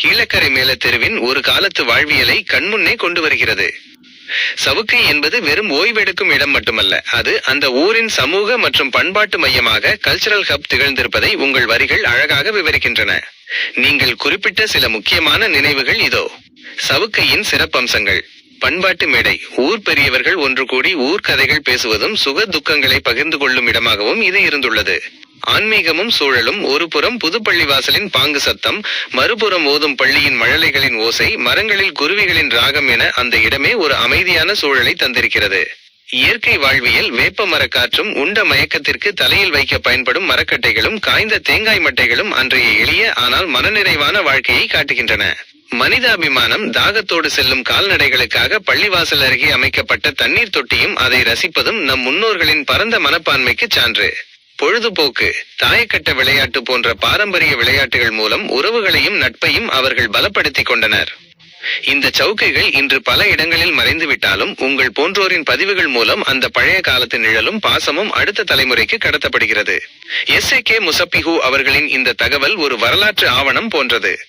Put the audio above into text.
கீழக்கரை மேல தெருவின் ஒரு காலத்து வாழ்வியலை கண்முன்னே கொண்டு வருகிறது. சவுக்கை என்பது வெறும் ஓய்வெடுக்கும் இடம் மட்டுமல்ல அது அந்த ஊரின் சமூக மற்றும் பண்பாட்டு மையமாக கல்ச்சரல் ஹப் திகழ்ந்திருப்பதை உங்கள் வரிகள் அழகாக விவரிக்கின்றன. நீங்கள் குறிப்பிட்ட சில முக்கியமான நினைவுகள் இதோ. சவுக்கையின் சிறப்பம்சங்கள். பண்பாட்டு மேடை. ஊர் பெரியவர்கள் ஒன்று கூடி ஊர் கதைகள் பேசுவதும் சுக துக்கங்களை பகிர்ந்து கொள்ளும் இடமாகவும் இது இருந்துள்ளது. ஆன்மீகமும் சூழலும் ஒரு புறம் புதுப்பள்ளிவாசலின் பாங்கு சத்தம் மறுபுறம் ஓதும் பள்ளியின் மழலைகளின் ஓசை மரங்களில் குருவிகளின் ராகம் என அந்த இடமே ஒரு அமைதியான சூழலை தந்திருக்கிறது. இயற்கை வாழ்வியல் வேப்ப மரக்காற்றும் உண்ட மயக்கத்திற்கு தலையில் வைக்க பயன்படும் மரக்கட்டைகளும் காய்ந்த தேங்காய் மட்டைகளும் அன்றைய எளிய ஆனால் மனநிறைவான வாழ்க்கையை காட்டுகின்றன. மனிதாபிமானம் தாகத்தோடு செல்லும் கால்நடைகளுக்காக பள்ளிவாசல் அருகே அமைக்கப்பட்ட தண்ணீர் தொட்டியும் அதை ரசிப்பதும் நம் முன்னோர்களின் பரந்த மனப்பான்மைக்கு சான்று. பொழுதுபோக்கு தாயக்கட்ட விளையாட்டு போன்ற பாரம்பரிய விளையாட்டுகள் மூலம் உறவுகளையும் நட்பையும் அவர்கள் பலப்படுத்திக் கொண்டனர். இந்த சவுக்கைகள் இன்று பல இடங்களில் மறைந்துவிட்டாலும் உங்கள் போன்றோரின் பதிவுகள் மூலம் அந்த பழைய காலத்து நிழலும் பாசமும் அடுத்த தலைமுறைக்கு கடத்தப்படுகிறது. எஸ் ஏ கே முசப்பிஹு அவர்களின் இந்த தகவல் ஒரு வரலாற்று ஆவணம் போன்றது.